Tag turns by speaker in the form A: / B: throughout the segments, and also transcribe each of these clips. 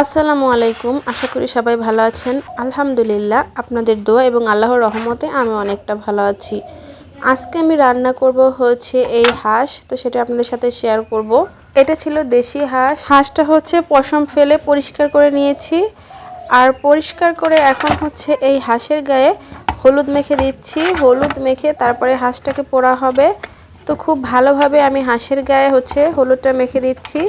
A: আসসালামু আলাইকুম। আশা করি সবাই ভালো আছেন। আলহামদুলিল্লাহ, আপনাদের দোয়া এবং আল্লাহর রহমতে আমি অনেকটা ভালো আছি। আজকে আমি রান্না করব হচ্ছে এই হাঁস, তো সেটা আপনাদের সাথে শেয়ার করব। এটা ছিল দেশি হাঁস। হাঁসটা হচ্ছে পশম ফেলে পরিষ্কার করে নিয়েছি। আর পরিষ্কার করে এখন হচ্ছে এই হাঁসের গায়ে হলুদ মেখে দিচ্ছি। হলুদ মেখে তারপরে হাঁসটাকে পোড়া হবে। তো খুব ভালোভাবে আমি হাঁসের গায়ে হচ্ছে হলুদটা মেখে দিচ্ছি।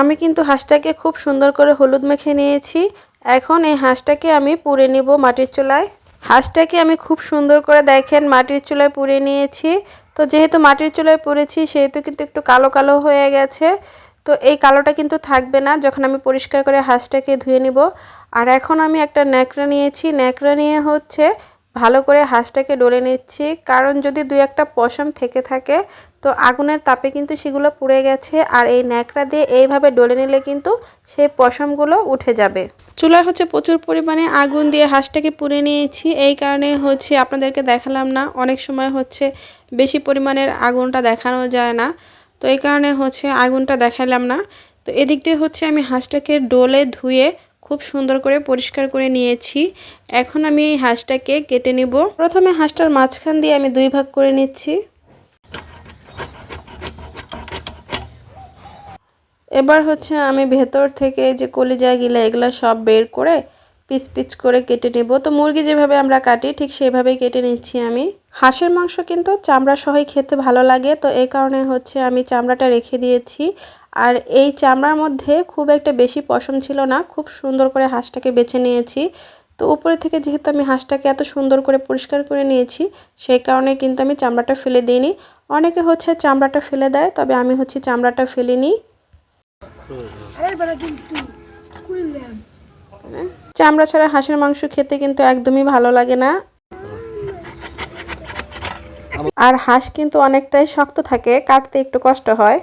A: আমি কিন্তু হাঁসটাকে খুব সুন্দর করে হলুদ মেখে নিয়েছি। এখন এই হাঁসটাকে আমি পুড়ে নিব মাটির চুলায়। হাঁসটাকে আমি খুব সুন্দর করে দেখেন মাটির চুলায় পুড়ে নিয়েছি। তো যেহেতু মাটির চুলায় পুড়েছি, সেহেতু কিন্তু একটু কালো কালো হয়ে গেছে। তো এই কালোটা কিন্তু থাকবে না যখন আমি পরিষ্কার করে হাঁসটাকে ধুয়ে নিব। আর এখন আমি একটা ন্যাকড়া নিয়েছি। ন্যাকড়া নিয়ে হচ্ছে ভালো করে হাঁসটাকে ডলে নিচ্ছি। কারণ যদি দু একটা পশম থেকে থাকে, তো আগুনের তাপে কিন্তু সেগুলো পুড়ে গেছে। আর এই ন্যাকড়া দিয়ে এইভাবে ডলে নিলে কিন্তু সেই পশমগুলো উঠে যাবে। চুলায় হচ্ছে প্রচুর পরিমাণে আগুন দিয়ে হাঁসটাকে পুড়ে নিয়েছি। এই কারণে হচ্ছে আপনাদেরকে দেখালাম না। অনেক সময় হচ্ছে বেশি পরিমাণের আগুনটা দেখানো যায় না। তো এই কারণে হচ্ছে আগুনটা দেখালাম না। তো এদিক দিয়ে হচ্ছে আমি হাঁসটাকে ডোলে ধুয়ে খুব সুন্দর করে পরিষ্কার করে নিয়েছি। এখন আমি এই হাঁসটাকে কেটে নিব। প্রথমে হাঁসটার মাঝখান দিয়ে আমি দুই ভাগ করে নিচ্ছি। এবার হচ্ছে আমি ভেতর থেকে যে কলিজা গিলা এগুলা সব বের করে পিস পিস করে কেটে নেব। তো মুরগি যেভাবে আমরা কাটি, ঠিক সেভাবেই কেটে নিচ্ছি আমি। হাঁসের মাংস কিন্তু চামড়া সহই খেতে ভালো লাগে। তো এই কারণে হচ্ছে আমি চামড়াটা রেখে দিয়েছি। আর এই চামড়ার মধ্যে খুব একটা বেশি পশম ছিল না, খুব সুন্দর করে হাঁসটাকে বেছে নিয়েছি। তো উপরে থেকে যেহেতু আমি হাঁসটাকে এত সুন্দর করে পরিষ্কার করে নিয়েছি, সেই কারণে কিন্তু আমি চামড়াটা ফেলে দিইনি। অনেকে হচ্ছে চামড়াটা ফেলে দেয়, তবে আমি হচ্ছে চামড়াটা ফেলিনি চামড়া ছাড়া হাঁসের মাংস খেতে কিন্তু একদমই ভালো লাগে না। আর হাঁস কিন্তু অনেকটাই শক্ত থাকে, কাটতে একটু কষ্ট হয়।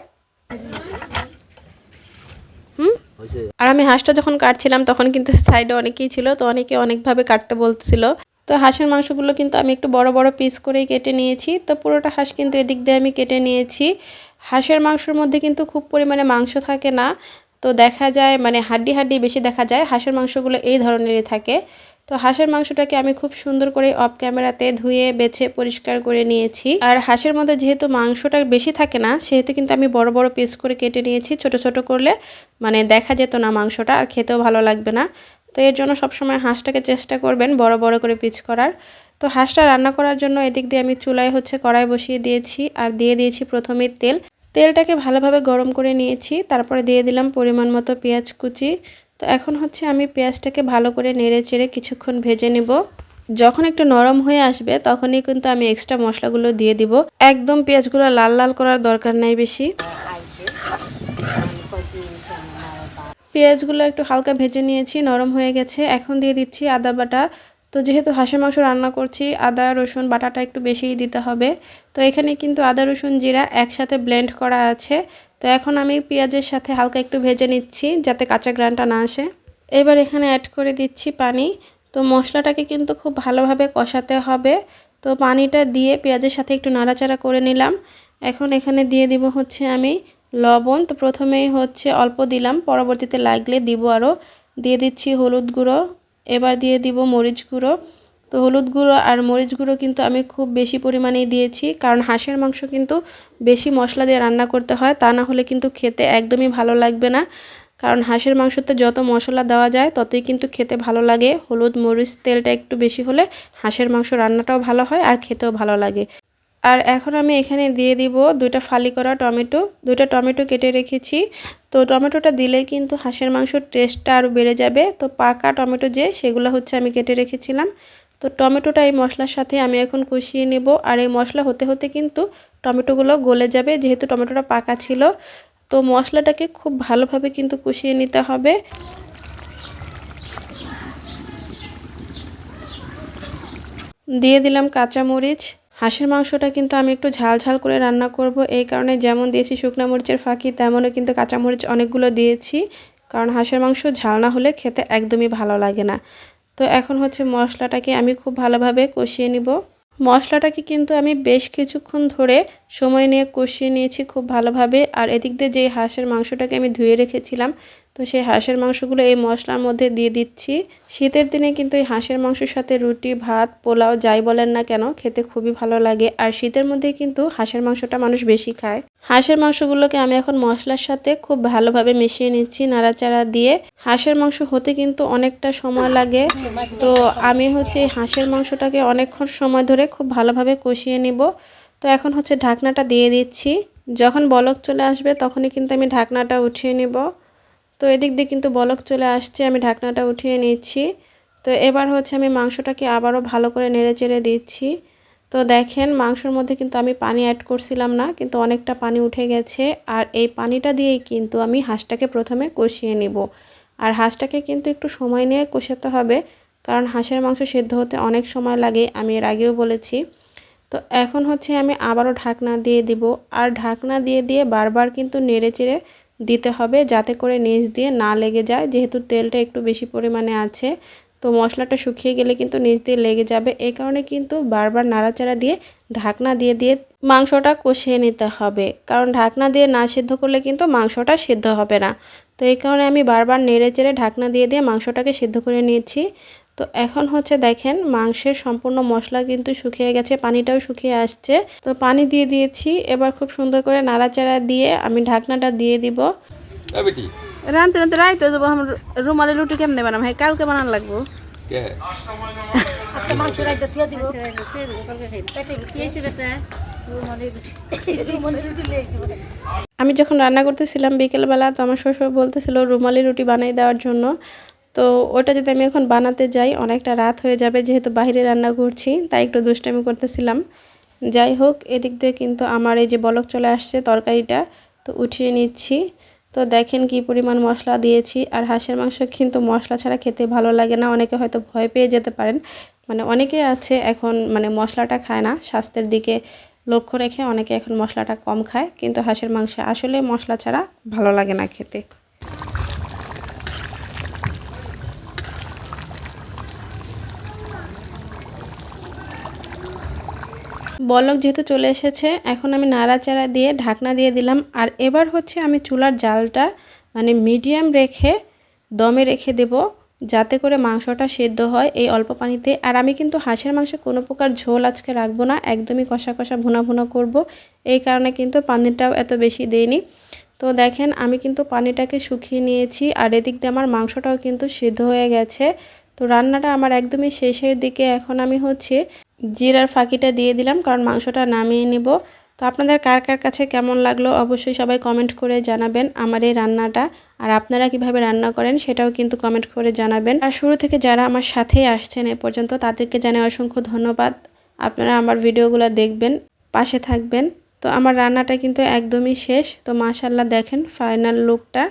A: আর আমি হাঁসটা যখন কাটছিলাম, তখন কিন্তু সাইডে অনেকেই ছিল, তো অনেকে অনেকভাবে কাটতে বলছিল। তো হাঁসের মাংসগুলো কিন্তু আমি একটু বড় বড় পিস করেই কেটে নিয়েছি। তো পুরোটা হাঁস কিন্তু এদিক দিয়ে আমি কেটে নিয়েছি। হাঁসের মাংসর মধ্যে কিন্তু খুব পরিমাণে মাংস থাকে না। তো দেখা যায় মানে হাড্ডি হাড্ডি বেশি দেখা যায়, হাঁসের মাংসগুলো এই ধরনেরই থাকে। তো হাঁসের মাংসটাকে আমি খুব সুন্দর করে অফ ক্যামেরাতে ধুয়ে, বেছে, পরিষ্কার করে নিয়েছি। আর হাঁসের মধ্যে যেহেতু মাংসটা বেশি থাকে না, সেহেতু কিন্তু আমি বড় বড় পিস করে কেটে নিয়েছি। ছোট ছোট করলে মানে দেখা যেত না মাংসটা, আর খেতেও ভালো লাগবে না। তো এর জন্য সবসময় হাঁসটাকে চেষ্টা করবেন বড় বড় করে পিচ করার। তো হাঁসটা রান্না করার জন্য এদিক দিয়ে আমি চুলায় হচ্ছে কড়াই বসিয়ে দিয়েছি, আর দিয়ে দিয়েছি প্রথমে তেল। তেলটাকে ভালোভাবে গরম করে নিয়েছি, তারপরে দিয়ে দিলাম পরিমাণ মতো পেঁয়াজ কুচি তো এখন হচ্ছে আমি পেঁয়াজটাকে ভালো করে নেড়ে চেড়ে কিছুক্ষণ ভেজে নিব। যখন একটু নরম হয়ে আসবে, তখনই কিন্তু আমি এক্সট্রা মশলাগুলো দিয়ে দিব। একদম পেঁয়াজগুলো লাল লাল করার দরকার নাই বেশি। পেঁয়াজগুলো একটু হালকা ভেজে নিয়েছি, নরম হয়ে গেছে। এখন দিয়ে দিচ্ছি আদা বাটা। তো যেহেতু হাঁসের মাংস রান্না করছি, আদা, রসুন, বাটাটা একটু বেশিই দিতে হবে। তো এখানে কিন্তু আদা, রসুন, জিরা একসাথে ব্লেন্ড করা আছে। তো এখন আমি পেঁয়াজের সাথে হালকা একটু ভেজে নিচ্ছি যাতে কাঁচা গ্রানটা না আসে। এবার এখানে অ্যাড করে দিচ্ছি পানি। তো মশলাটাকে কিন্তু খুব ভালোভাবে কষাতে হবে। তো পানিটা দিয়ে পেঁয়াজের সাথে একটু নাড়াচাড়া করে নিলাম। এখন এখানে দিয়ে দিব হচ্ছে আমি লবণ। তো প্রথমেই হচ্ছে অল্প দিলাম, পরবর্তীতে লাগলে দিব আরও দিয়ে দিচ্ছি হলুদ গুঁড়ো। এবার দিয়ে দিব মরিচ গুঁড়ো। তো হলুদ গুঁড়ো আর মরিচ গুঁড়ো কিন্তু আমি খুব বেশি পরিমাণেই দিয়েছি, কারণ হাঁসের মাংস কিন্তু বেশি মশলা দিয়ে রান্না করতে হয়, তা না হলে কিন্তু খেতে একদমই ভালো লাগবে না। কারণ হাঁসের মাংসতে যত মশলা দেওয়া যায়, ততই কিন্তু খেতে ভালো লাগে। হলুদ, মরিচ, তেলটা একটু বেশি হলে হাঁসের মাংস রান্নাটাও ভালো হয় আর খেতেও ভালো লাগে। আর এখন আমি এখানে দিয়ে দিব দুইটা ফালি করা টমেটো, দুইটা টমেটো কেটে রেখেছি। তো টমেটোটা দিলে কিন্তু হাঁসের মাংসর টেস্টটা আরও বেড়ে যাবে। তো পাকা টমেটো যে, সেগুলো হচ্ছে আমি কেটে রেখেছিলাম। তো টমেটোটা এই মশলার সাথে আমি এখন কষিয়ে নেব। আর এই মশলা হতে হতে কিন্তু টমেটোগুলো গলে যাবে, যেহেতু টমেটোটা পাকা ছিল। তো মশলাটাকে খুব ভালোভাবে কিন্তু কষিয়ে নিতে হবে। দিয়ে দিলাম কাঁচামরিচ। হাঁসের মাংসটা কিন্তু আমি একটু ঝাল ঝাল করে রান্না করব। এই কারণে যেমন দিয়েছি শুকনো মরিচের ফাঁকি তেমনও কিন্তু কাঁচামরিচ অনেকগুলো দিয়েছি। কারণ হাঁসের মাংস ঝাল না হলে খেতে একদমই ভালো লাগে না। তো এখন হচ্ছে মশলাটাকে আমি খুব ভালোভাবে কষিয়ে নিব। মশলাটাকে কিন্তু আমি বেশ কিছুক্ষণ ধরে সময় নিয়ে কষিয়ে নিয়েছি খুব ভালোভাবে। আর এদিক দিয়ে যে হাঁসের মাংসটাকে আমি ধুয়ে রেখেছিলাম, তো সেই হাঁসের মাংসগুলো এই মশলার মধ্যে দিয়ে দিচ্ছি। শীতের দিনে কিন্তু এই হাঁসের মাংসের সাথে রুটি, ভাত, পোলাও যাই বলেন না কেন, খেতে খুবই ভালো লাগে। আর শীতের মধ্যে কিন্তু হাঁসের মাংসটা মানুষ বেশি খায়। হাঁসের মাংসগুলোকে আমি এখন মশলার সাথে খুব ভালোভাবে মিশিয়ে নিচ্ছি নাড়াচাড়া দিয়ে। হাঁসের মাংস হতে কিন্তু অনেকটা সময় লাগে। তো আমি হচ্ছে হাঁসের মাংসটাকে অনেকক্ষণ সময় ধরে খুব ভালোভাবে কষিয়ে নিব। তো এখন হচ্ছে ঢাকনাটা দিয়ে দিচ্ছি। যখন বলক চলে আসবে তখনই কিন্তু আমি ঢাকনাটা উঠিয়ে নিব। তো এদিক দিয়ে কিন্তু বলক চলে আসছে, আমি ঢাকনাটা উঠিয়ে নিচ্ছি। তো এবার হচ্ছে আমি মাংসটাকে আবারও ভালো করে নেড়ে চেড়ে দিচ্ছি। তো দেখেন মাংসর মধ্যে কিন্তু আমি পানি অ্যাড করছিলাম না, কিন্তু অনেকটা পানি উঠে গেছে। আর এই পানিটা দিয়েই কিন্তু আমি হাঁসটাকে প্রথমে কষিয়ে নিব। আর হাঁসটাকে কিন্তু একটু সময় নিয়ে কষাতে হবে, কারণ হাঁসের মাংস সেদ্ধ হতে অনেক সময় লাগে, আমি এর আগেও বলেছি। তো এখন হচ্ছে আমি আবারও ঢাকনা দিয়ে দিব। আর ঢাকনা দিয়ে দিয়ে বারবার কিন্তু নেড়ে চেড়ে দিতে হবে যাতে করে নিচ দিয়ে না লেগে যায়, যেহেতু তেলটা একটু বেশি পরিমাণে আছে। তো মশলাটা শুকিয়ে গেলে কিন্তু নিচ দিয়ে লেগে যাবে। এই কারণে কিন্তু বারবার নাড়াচাড়া দিয়ে ঢাকনা দিয়ে দিয়ে মাংসটা কষিয়ে নিতে হবে। কারণ ঢাকনা দিয়ে না সিদ্ধ করলে কিন্তু মাংসটা সিদ্ধ হবে না। তো এই কারণে আমি বারবার নেড়ে চেড়ে ঢাকনা দিয়ে দিয়ে মাংসটাকে সিদ্ধ করে নিয়েছি। তো এখন হচ্ছে দেখেন মাংসের সম্পূর্ণ মশলা কিন্তু শুকিয়ে গেছে পানিটাও শুকিয়ে আসছে। তো পানি দিয়ে দিয়েছি এবার খুব সুন্দর করে নাড়াচাড়া দিয়ে আমি ঢাকনাটা দিয়ে দিব।
B: বেটি।
C: রানতে রানতে রাইতে যাব আমার রুমালি রুটি কেমনে বানাম হ্যাঁ কালকে বানান লাগবো।
A: আমি যখন রান্না করতেছিলাম বিকেলবেলা তো আমার শ্বশুর বলতেছিল রুমালি রুটি বানিয়ে দেওয়ার জন্য। তো ওটা যদি আমি এখন বানাতে যাই, অনেকটা রাত হয়ে যাবে, যেহেতু বাইরে রান্না করছি, তাই একটু দুষ্টামি করতেছিলাম। যাই হোক, এদিক দিয়ে কিন্তু আমার এই যে বলক চলে আসছে তরকারিটা, তো উঠিয়ে নিচ্ছি। তো দেখেন কি পরিমাণ মশলা দিয়েছি, আর হাঁসের মাংস কিন্তু মশলা ছাড়া খেতে ভালো লাগে না, অনেকে হয়তো ভয় পেয়ে যেতে পারেন। মানে অনেকে আছে এখন মানে মশলাটা খায় না, স্বাস্থ্যের দিকে লক্ষ্য রেখে অনেকে এখন মশলাটা কম খায়, কিন্তু হাঁসের মাংস আসলে মশলা ছাড়া ভালো লাগে না খেতে। বলক যেহেতু চলে এসেছে, এখন আমি নাড়াচাড়া দিয়ে ঢাকনা দিয়ে দিলাম। আর এবার হচ্ছে আমি চুলার জালটা মানে মিডিয়াম রেখে দমে রেখে দেব, যাতে করে মাংসটা সেদ্ধ হয় এই অল্প পানিতে। আর আমি কিন্তু হাঁসের মাংসে কোনো প্রকার ঝোল আজকে রাখব না, একদমই কষা কষা ভুনা ভুনা করব। এই কারণে কিন্তু পানিটাও এত বেশি দেইনি। তো দেখেন, আমি কিন্তু পানিটাকে শুকিয়ে নিয়েছি, আর এদিক দিয়ে আমার মাংসটাও কিন্তু সিদ্ধ হয়ে গেছে। তো রান্নাটা আমার একদমই শেষের দিকে। এখন আমি হচ্ছে জিরার ফাঁকিটা দিয়ে দিলাম, কারণ মাংসটা নামিয়ে নেব। তো আপনাদের কার কার কাছে কেমন লাগল অবশ্যই সবাই কমেন্ট করে জানাবেন আমার এই রান্নাটা। আর আপনারা কীভাবে রান্না করেন সেটাও কিন্তু কমেন্ট করে জানাবেন। আর শুরু থেকে যারা আমার সাথেই আসছেন এ পর্যন্ত, তাদেরকে জানাই অসংখ্য ধন্যবাদ। আপনারা আমার ভিডিওগুলো দেখবেন, পাশে থাকবেন। তো আমার রান্নাটা কিন্তু একদমই শেষ। তো মাশাল্লাহ দেখেন ফাইনাল লুকটা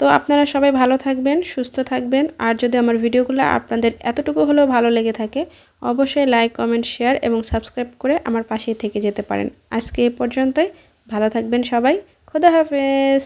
A: তো আপনারা সবাই ভালো থাকবেন, সুস্থ থাকবেন। আর যদি আমার ভিডিওগুলো আপনাদের এতটুকু হলেও ভালো লেগে থাকে, অবশ্যই লাইক, কমেন্ট, শেয়ার এবং সাবস্ক্রাইব করে আমার পাশে থেকে যেতে পারেন। আজকে এ পর্যন্তই। ভালো থাকবেন সবাই। খোদা হাফেজ।